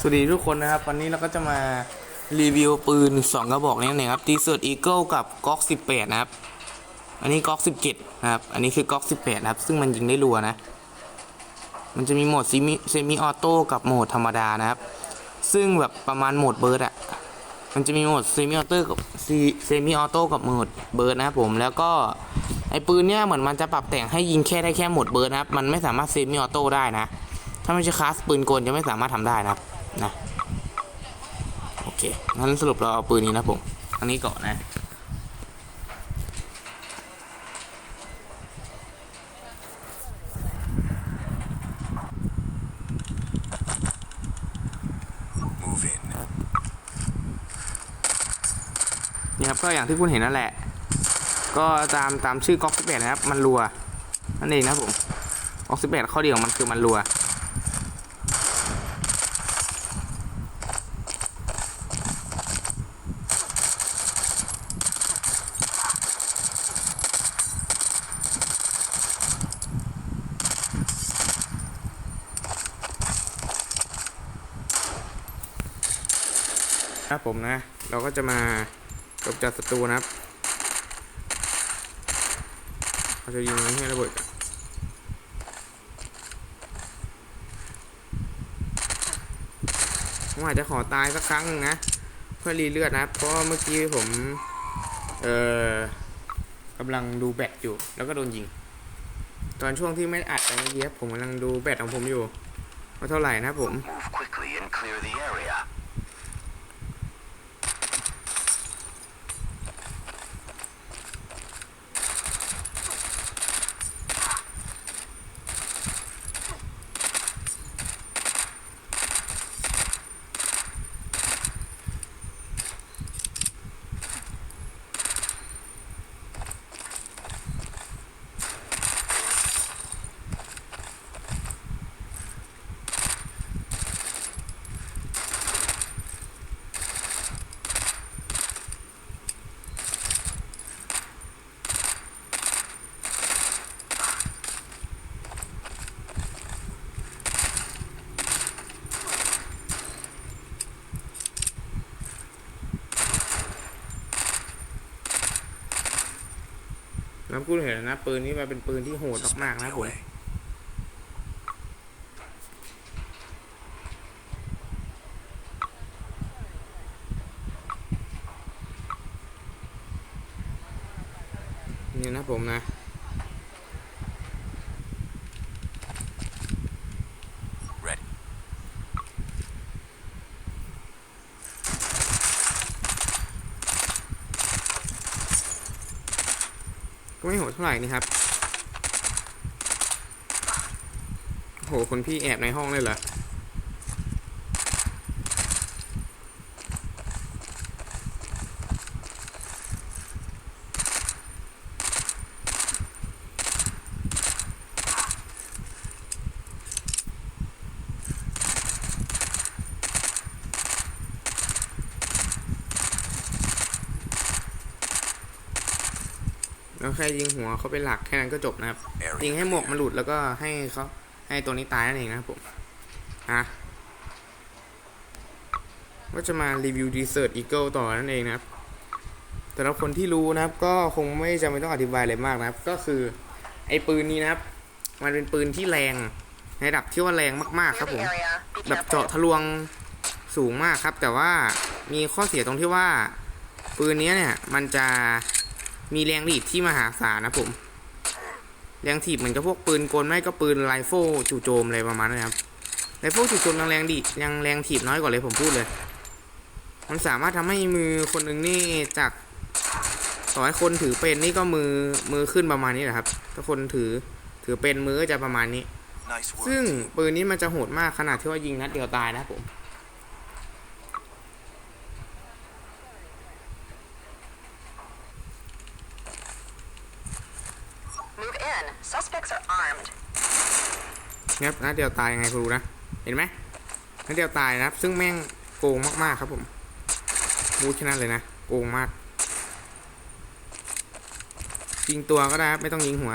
สวัสดีทุกคนนะครับ วันนี้เราก็จะมารีวิวปืน 2 กระบอกนี้นเองครับ t ีเ r ิร์ Eagle กับก๊อก18 นะครับ อันนี้ก๊อก17 นะครับ อันนี้คือก๊อก18 นะครับ ซึ่งมันยิงได้รัวนะ มันจะมีโหมดเซมิเซมิออโต้กับโหมดธรรมดานะครับ ซึ่งแบบประมาณโหมดเบิร์ดอะมันจะมีโหมดเซมิออโต้กับเซมิออโต้กับโหมดเบิร์ดนะครับผมแล้วก็ไอปืนเนี้ยเหมือนมันจะปรับแต่งให้ยิงแค่ได้แค่โหมดเบิร์ดนะครับมันไม่สามารถเซมิออโต้ได้นะ ถ้าไม่ใช่คลาสปืนกลจะไม่สามารถทำได้นะครับ นะโอเคงั้นสรุปเราเอาปืนนี้นะผมอันนี้ก่อนนะนี่ครับก็อย่างที่คุณเห็นนั่นแหละ ก็ตามตามชื่อก๊อก18นะครับ มันรัวนั่นเองนะผมก๊อก18ข้อดีของมันคือมันรัว ครับผมนะ เราก็จะมากำจัดศัตรูนะครับเราจะยิงมันให้ระเบิดก่อนผมอาจจะขอตายสักครั้งหนึงนะ เพื่อรีเลือดนะเพราะเมื่อกี้ผม เอ่อกำลังดูแบตอยู่ แล้วก็โดนยิง ตอนช่วงที่ไม่ได้อัดไปเมื่อกี้ครับผมกำลังดูแบตของผมอยู่ว่าเท่าไหร่นะผม Move quickly and clear the area. น้ำพูดเห็นแล้วนะปืนนี้มันเป็นปืนที่โหดมากๆนะผม Away. นี่นะผมนะ ไม่โหดเท่าไหร่นี่ครับโหคนพี่แอบในห้องเลยเหรอ แล้วแค่ยิงหัวเขาเป็นหลักแค่นั้นก็จบนะครับ Area ยิงให้หมวกมันหลุดแล้วก็ให้เขาให้ตัวนี้ตายนั่นเองนะครับผมอะก็จะมารีวิวดีเซอร์ตอีเกิลต่อนั่นเองนะครับแต่ละคนที่รู้นะครับ ก็คงไม่จำเป็นต้องอธิบายอะไรมากนะครับ ก็คือไอ้ปืนนี้นะครับ มันเป็นปืนที่แรงในระดับที่ว่าแรงมากๆ ครับผมแบบเจาะทะลวงสูงมากครับ แต่ว่ามีข้อเสียตรงที่ว่า ปืนนี้เนี่ย มันจะ มีแรงดีดที่มหาศาลนะผม แรงถีบเหมือนกับพวกปืนกลไม่ก็ปืนไรเฟิลจู่โจมอะไรประมาณนั้นครับไรเฟิลจู่โจมยังแรงดีดยังแรงถีบน้อยกว่าเลยผมพูดเลย มันสามารถทำให้มือคนหนึ่งนี่จากต่อให้คนถือเป็นนี่ก็มือมือขึ้นประมาณนี้แหละครับ ถ้าคนถือถือเป็นมือก็จะประมาณนี้ Nice work. ซึ่งปืนนี้มันจะโหดมากขนาดที่ว่ายิงนัดเดียวตายนะครับผม in. Suspects are armed. งับนะเดียวตายยังไงครูนะ เห็นไหมนัดเดียวตายนะซึ่งแม่งโกงมากๆครับผมบูชนะเลยนะ โกงมาก ยิงตัวก็ได้ครับ ไม่ต้องยิงหัว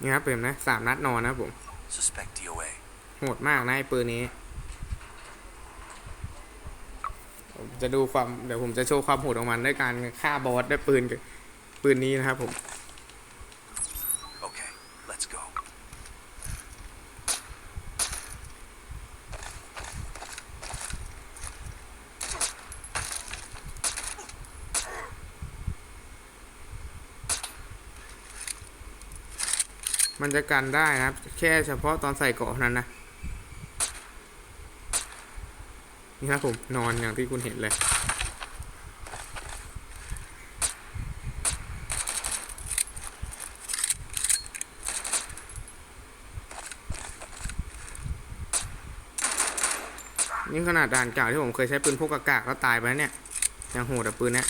นี่ครับเปิมนะสามนัดนอนนะผม โหดมากนะไอ้ปืนนี้ ผมจะดูความเดี๋ยวผมจะโชว์ความโหดของมันด้วยการฆ่าบอสด้วยปืนกับปืนนี้นะครับผม Okay, let's go. มันจะกันได้นะครับ แค่เฉพาะตอนใส่เกราะเท่านั้นนะ นี่ครับผมนอนอย่างที่คุณเห็นเลยนี่ขนาดด่านเก่าที่ผมเคยใช้ปืนพกกากๆแล้วตายไปแล้วเนี่ยยังโหดอะปืนเนี้ย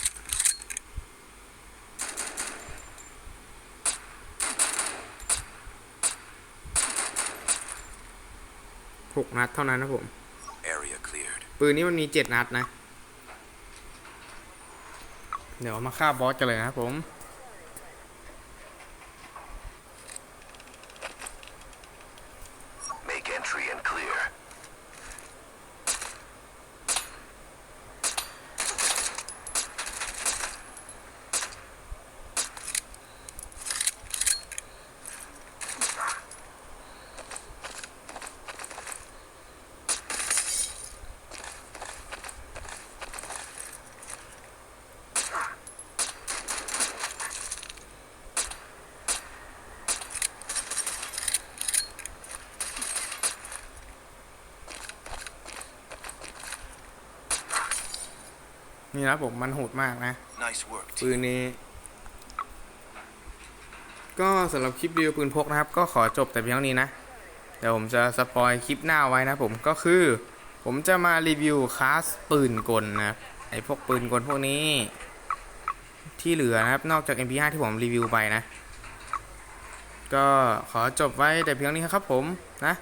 หกนัดเท่านั้นนะผม ปืนนี้มันมีเจ็ดนัดนะ เดี๋ยวมาฆ่าบอสกันเลยนะครับผม นี่นะผมมันโหดมากนะ Nice work, ปื team. นนี้ ก็สำหรับคลิปรีวิวปืนพกนะครับ ก็ขอจบแต่เพียงเท่านี้นะ เดี๋ยวผมจะสปอยคลิปหน้าไว้นะผมก็คือ ผมจะมารีวิวคลาสปืนกลนะครับไอพวกปืนกลพวกนี้ ที่เหลือนะครับ นอกจาก MP5 ที่ผมรีวิวไปนะ ก็ขอจบไว้แต่เพียงนี้ครับผมนะ